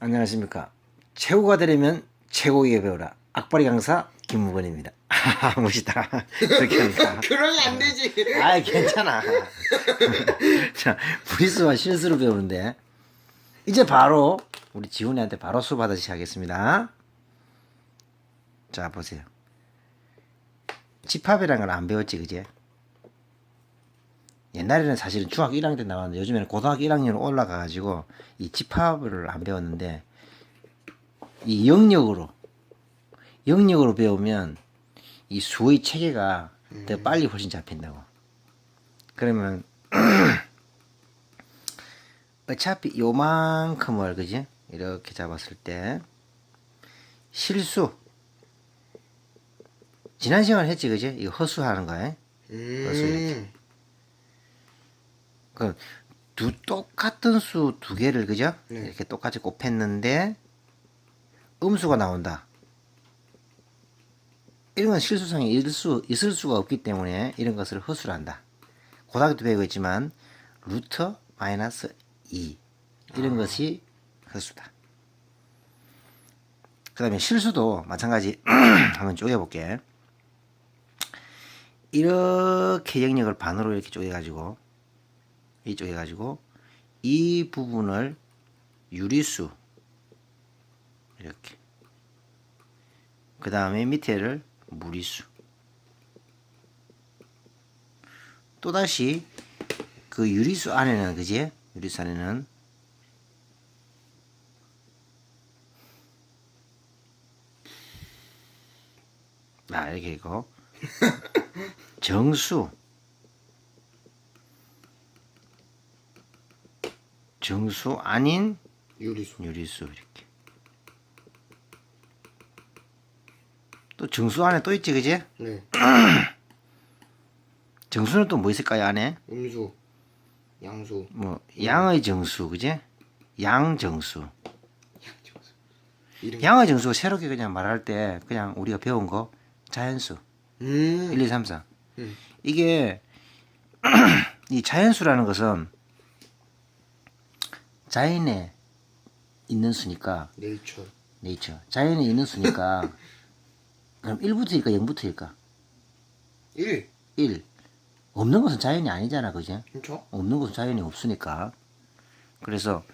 안녕하십니까. 최고가 되려면 최고에게 배우라. 악바리 강사 김무건입니다. 아, 멋있다. 그렇게 하니까. 그러면 안 되지. 아, 괜찮아. 자, 브리스와 실수를 배우는데 이제 바로 우리 지훈이한테 바로 수업 받으시 하겠습니다. 자, 보세요. 집합이라는 걸안 배웠지, 그제? 옛날에는 사실은 중학교 1학년 때 나왔는데 요즘에는 고등학교 1학년 올라가가지고 이 집합을 안 배웠는데 이 영역으로 영역으로 배우면 이 수의 체계가 더 빨리 훨씬 잡힌다고. 그러면 어차피 요만큼을 그지? 이렇게 잡았을 때 실수. 지난 시간에 했지 그지? 이거 허수하는 거에 음. 그두 똑같은 수 두 개를 그죠? 네. 이렇게 똑같이 곱했는데 음수가 나온다. 이런 건 실수성이 있을, 수, 있을 수가 없기 때문에 이런 것을 허수한다. 고등학교 때 배우겠지만 루트 마이너스 2 이런 것이 허수다. 그 다음에 실수도 마찬가지 한번 쪼개볼게. 이렇게 영역을 반으로 이렇게 쪼개가지고 이쪽에 가지고 이 부분을 유리수 이렇게 그 다음에 밑에를 무리수. 또다시 그 유리수 안에는 그지? 유리수 안에는 아 이렇게 있고 정수 정수 아닌 유리수. 유리수 이렇게 또 정수 안에 또 있지 그지 네. 정수는 또 뭐 있을까요 안에 음수. 양수. 뭐 양의 정수 그지 양 정수 이름. 양의 정수가 새롭게 그냥 말할 때 그냥 우리가 배운 거 자연수 음. 1, 2, 3, 4 음. 이게 이 자연수라는 것은 자연에 있는 수니까 네이처. 네이처 자연에 있는 수니까 그럼 1부터일까 0부터일까 1. 1 없는 것은 자연이 아니잖아 그지 그렇죠? 없는 것은 자연이 없으니까 그래서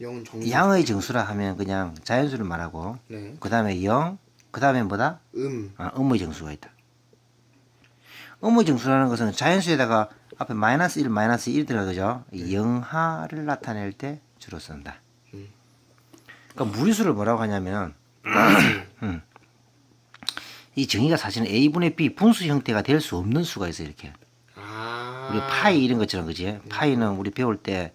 0은 정수. 양의 정수라 하면 그냥 자연수를 말하고 네. 그 다음에 0, 그 다음에 뭐다? 음. 아, 음의 정수가 있다. 음의 정수라는 것은 자연수에다가 앞에 마이너스 1, 마이너스 1 들어가죠. 이 영하를 나타낼 때 주로 쓴다. 음. 그러니까 무리수를 뭐라고 하냐면 음. 이 정의가 사실은 a분의 b 분수 형태가 될 수 없는 수가 있어요. 이렇게 아. 우리 파이 이런 것처럼 그지? 파이는 우리 배울 때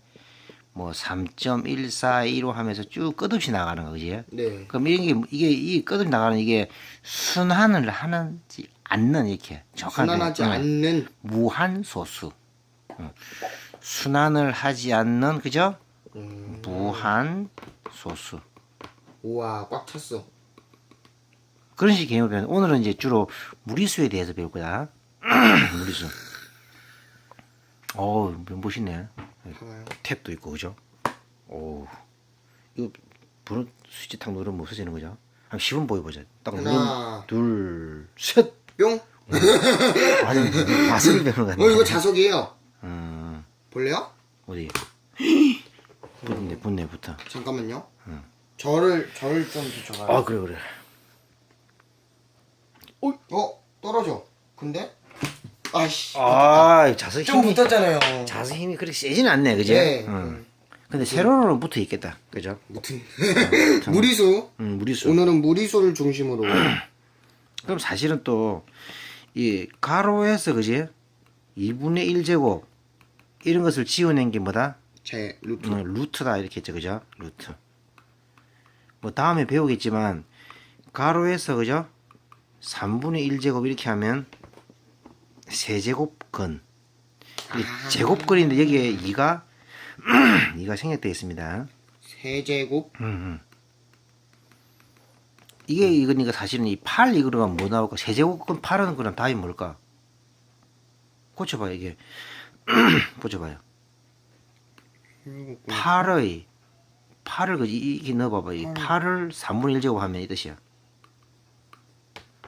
뭐 3.142로 하면서 쭉 끝없이 나가는 거 그지? 네. 그럼 이런 게 이게 이 끝없이 나가는 이게 순환을 하는지 않는 이렇게 정확하게 순환하지 응. 않는 무한 소수 응. 순환을 하지 않는 그죠? 음. 무한 소수 우와 꽉 찼어. 그런 식의 개념을 배우는 오늘은 이제 주로 무리수에 대해서 배울 거야 무리수 어우 멋있네 봐봐요. 탭도 있고 그죠? 오 이거 번호 스위치 탁 누르면 없어지는 거죠? 한번 시범 보여보자 딱 하나. 누르면 둘셋 뿅. 아니 마스를 배우는 거어 이거 자석이에요. 음, 볼래요? 어디 붙네 붙네 붙어 잠깐만요. 저를 저를 좀 비춰봐. 아 그래 그래 어 떨어져. 근데 아씨. 아 자석 좀 힘이 붙었잖아요. 자석 힘이 그렇게 세지는 않네 그지? 네. 응. 근데 세로로는 붙어 있겠다 그죠? 무튼 무리수. 음, 무리수 오늘은 무리수를 중심으로. 그럼 사실은 또 이 가로에서 그지 2분의 1제곱 이런 것을 지어낸 게 뭐다? 제 루트. 음, 루트다 이렇게 했죠 그죠? 루트 뭐 다음에 배우겠지만 가로에서 그죠? 3분의 1제곱 이렇게 하면 세제곱근 이 제곱근인데 여기에 2가 2가 생략되어 있습니다 세제곱. 음, 음. 이게 이거니까 사실은 이 8 이거가 뭐 나올까? 세제곱근 8은 그럼 답이 뭘까? 고쳐봐요 이게 고쳐봐요 8의 8을 그 이- 이렇게 넣어봐봐. 이 8을 3분의 1제곱 하면 이 뜻이야.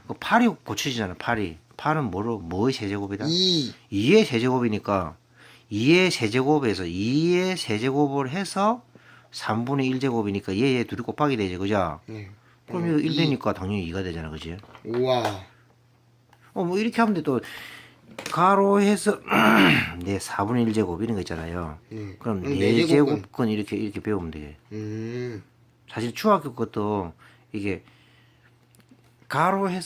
그 8이 고쳐지잖아. 8이. 8은 뭐로 뭐의 세제곱이다? 2 2의 세제곱이니까 2의 세제곱에서 2의 세제곱을 해서 3분의 1제곱이니까 얘 얘 둘이 곱하기 되지 그죠? 네. 그럼 이거 1 되니까 당연히 2가 되잖아 그지? 우와 어 뭐 이렇게 하면 돼 또 가로해서 네 4분의 1 제곱 이런 거 있잖아요 네. 그럼 그럼 4제곱은 이렇게 이렇게 배우면 돼음 사실 중학교 것도 이게 가로해서